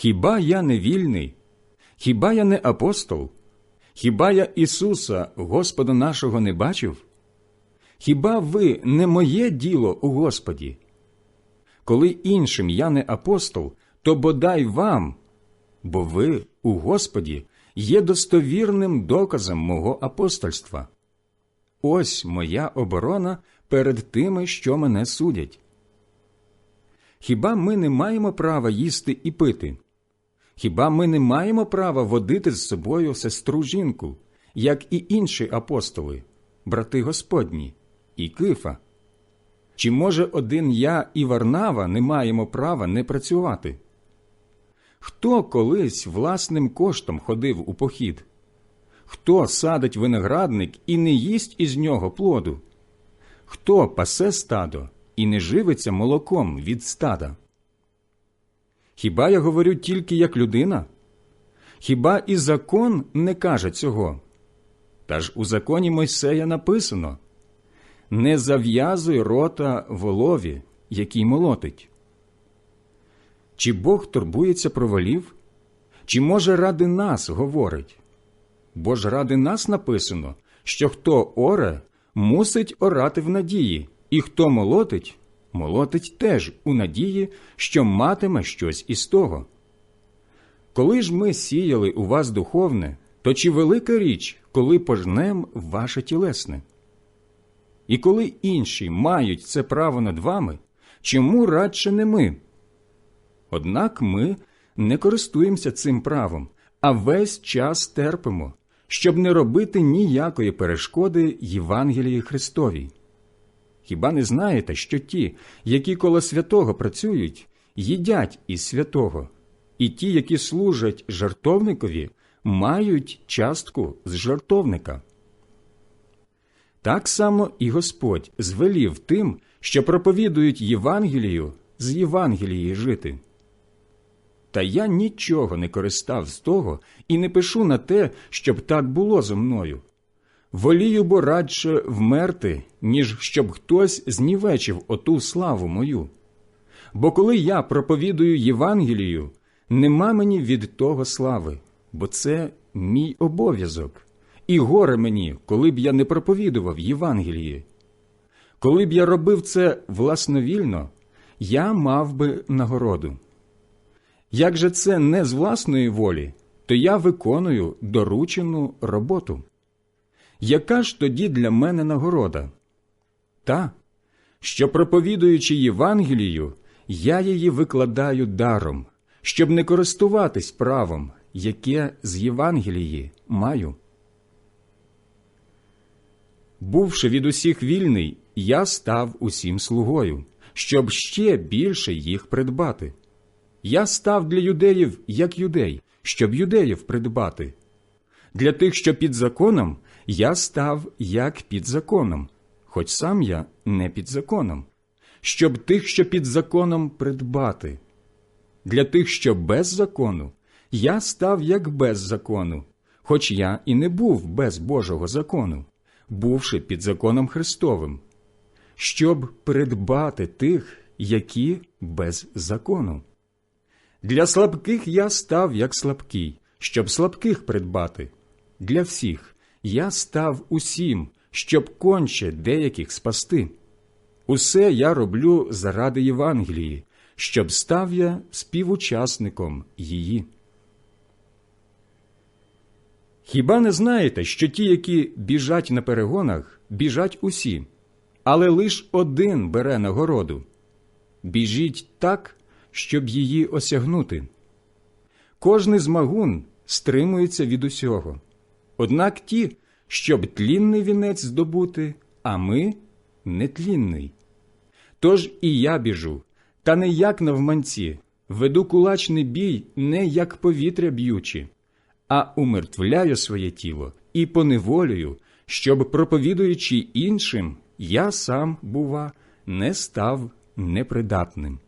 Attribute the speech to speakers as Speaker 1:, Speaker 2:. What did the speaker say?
Speaker 1: Хіба я не вільний? Хіба я не апостол? Хіба я Ісуса, Господа нашого, не бачив? Хіба ви не моє діло у Господі? Коли іншим я не апостол, то бодай вам, бо ви у Господі є достовірним доказом мого апостольства. Ось моя оборона перед тими, що мене судять. Хіба ми не маємо права їсти і пити? Хіба ми не маємо права водити з собою сестру жінку, як і інші апостоли, брати Господні, і Кифа? Чи, може, один я і Варнава не маємо права не працювати? Хто колись власним коштом ходив у похід? Хто садить виноградник і не їсть із нього плоду? Хто пасе стадо і не живиться молоком від стада? Хіба я говорю тільки як людина? Хіба і закон не каже цього? Та ж у законі Мойсея написано не зав'язуй рота волові, який молотить. Чи Бог турбується про волів? Чи може ради нас говорить? Бо ж ради нас написано, що хто оре, мусить орати в надії, і хто молотить, молотить теж у надії, що матиме щось із того. Коли ж ми сіяли у вас духовне, то чи велика річ, коли пожнем ваше тілесне? І коли інші мають це право над вами, чому радше не ми? Однак ми не користуємося цим правом, а весь час терпимо, щоб не робити ніякої перешкоди Євангелії Христовій. Хіба не знаєте, що ті, які коло святого працюють, їдять із святого, і ті, які служать жартовникові, мають частку з жартовника? Так само і Господь звелів тим, що проповідують Євангелію, з Євангелії жити. Та я нічого не користав з того і не пишу на те, щоб так було зо мною. Волію бо радше вмерти, ніж щоб хтось знівечив оту славу мою. Бо коли я проповідую Євангелію, нема мені від того слави, бо це мій обов'язок, і горе мені, коли б я не проповідував Євангелії. Коли б я робив це власновільно, я мав би нагороду. Як же це не з власної волі, то я виконую доручену роботу. Яка ж тоді для мене нагорода? Та, що проповідуючи Євангелію, я її викладаю даром, щоб не користуватись правом, яке з Євангелії маю. Бувши від усіх вільний, я став усім слугою, щоб ще більше їх придбати. Я став для юдеїв як юдей, щоб юдеїв придбати. Для тих, що під законом, я став як під законом, хоч сам я не під законом, щоб тих, що під законом придбати. Для тих, що без закону, я став як без закону, хоч я і не був без Божого закону, бувши під законом Христовим, щоб придбати тих, які без закону. Для слабких я став як слабкий, щоб слабких придбати. Для всіх я став усім, щоб конче деяких спасти. Усе я роблю заради Євангелії, щоб став я співучасником її. Хіба не знаєте, що ті, які біжать на перегонах, біжать усі, але лиш один бере нагороду? Біжіть так, щоб її осягнути. Кожний змагун стримується від усього. Однак ті, щоб тлінний вінець здобути, а ми нетлінний. Тож і я біжу, та не як навманці, веду кулачний бій не як повітря б'ючи, а умертвляю своє тіло і поневолюю, щоб, проповідуючи іншим, я сам, бува, не став непридатним.